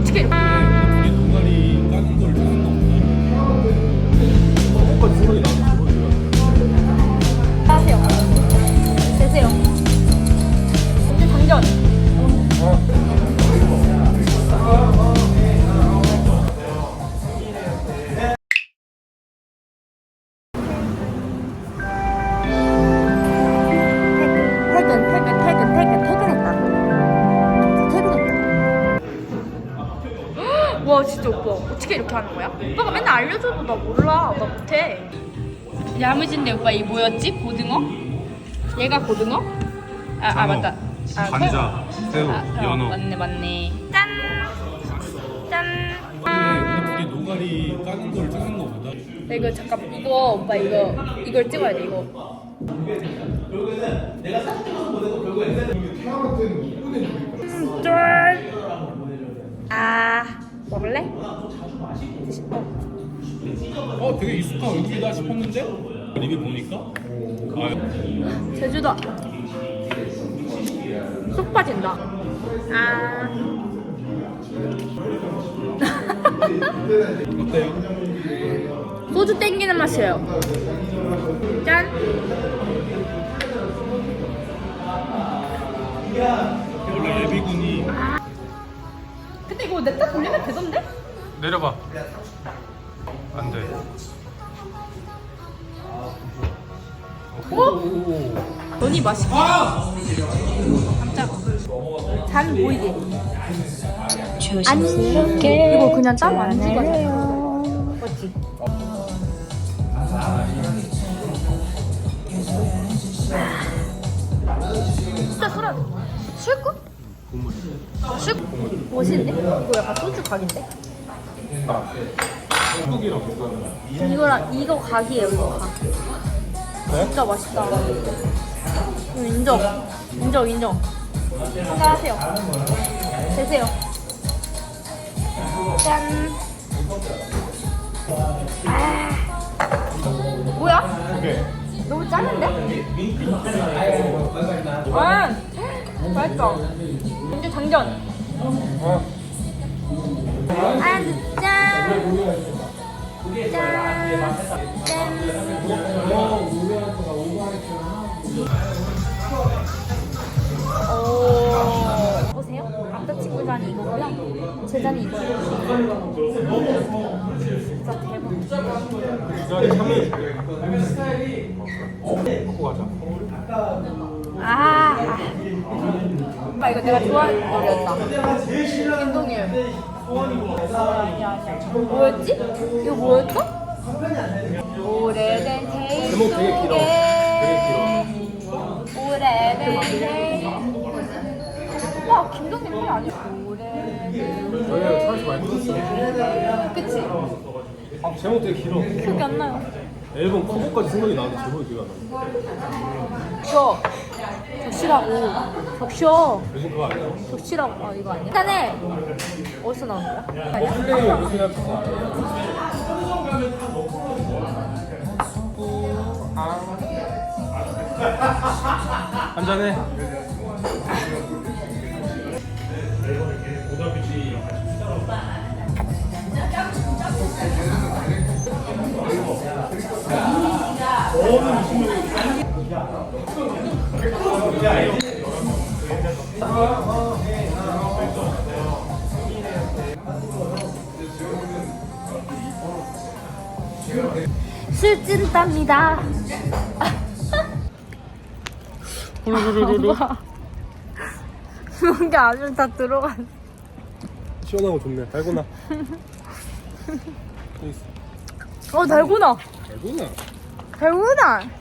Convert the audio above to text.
어떻게 와 진짜 오빠 어떻게 이렇게 하는 거야? 오빠가 맨날 알려줘도 나 몰라 나 못해 야무진데 오빠 이 뭐였지? 고등어? 얘가 고등어? 아, 아 맞다 아, 관자, 새우, 아, 어, 연어. 맞네 맞네 짠! 짠! 둘이 노가리 까는 걸 찍는 거보다 야, 이거 잠깐 이거 오빠 이거 이걸 찍어야 돼 이거 음, 쫄! 아 먹을래? 어. 어 되게 익숙한 얼굴이다 싶었는데? 리뷰 보니까? 아 제주도. 쏙 빠진다. 아. 어때요? 소주 땡기는 맛이에요. 짠. 원래 예비군이 근데 이거 냅다 돌리면 되던데? 내려봐 안돼 어? 너니 맛있게 깜짝 잔 보이게 조심스럽게 이거 그냥 따로 안 찍어져 맞지? 진짜 술안 술국? 술 멋있는데? 이거 약간 소주 각인데? 한국이랑 비슷한 이거랑 이거 각이에요 이거 각 진짜 맛있다. 음, 인정. 인정 인정. 한잔하세요. 드세요. 짠. 아, 뭐야? 오케이 너무 짜는데? 아, 맛있어. 이제 장전 어 아, 짠! 짠! 짠! 오. 보세요. 남자친구 잔이 이거고요. 제 잔이 이거예요. 진짜 대박. 이 자리 3일 갖고 가자 아. 오빠 이거 내가 좋아하는 노래였다. 김동률. 뭐였지? 이거 뭐였죠? 오래된 데이 제목 되게 길어. 되게 오래된 데이 오빠 김동률 노래 아니야? 오래된 저희가 사실 많이 들었어 그치? 아, 제목 되게 길어 기억이 안 나요. 앨범 커버까지 생각이 나는데 제목이 기억이 안 나. 저 적시라고 적셔 요즘 그거 아니야? 적시라고 아 이거 아니야? 일단에 어디서 나온 거야? 아니야? 플레이 요새 같은 거 한잔해 술 찐답니다. 후루루루루 뭔게 아주 다 들어가. 시원하고 좋네 달고나 어 달고나. 달고나 달고나.